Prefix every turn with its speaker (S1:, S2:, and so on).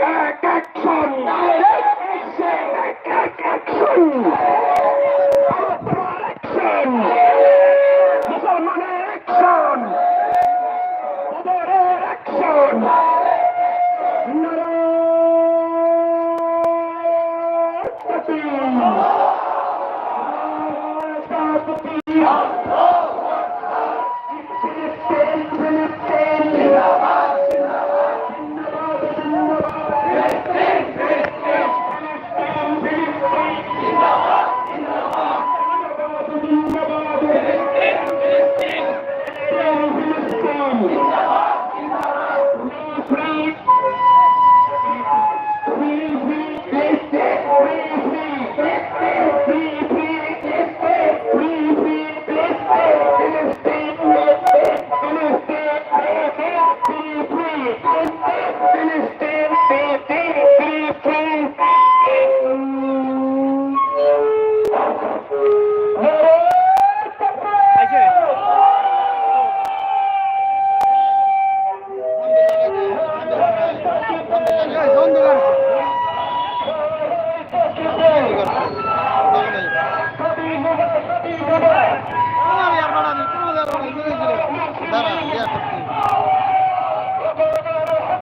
S1: এক এক এক এক Finish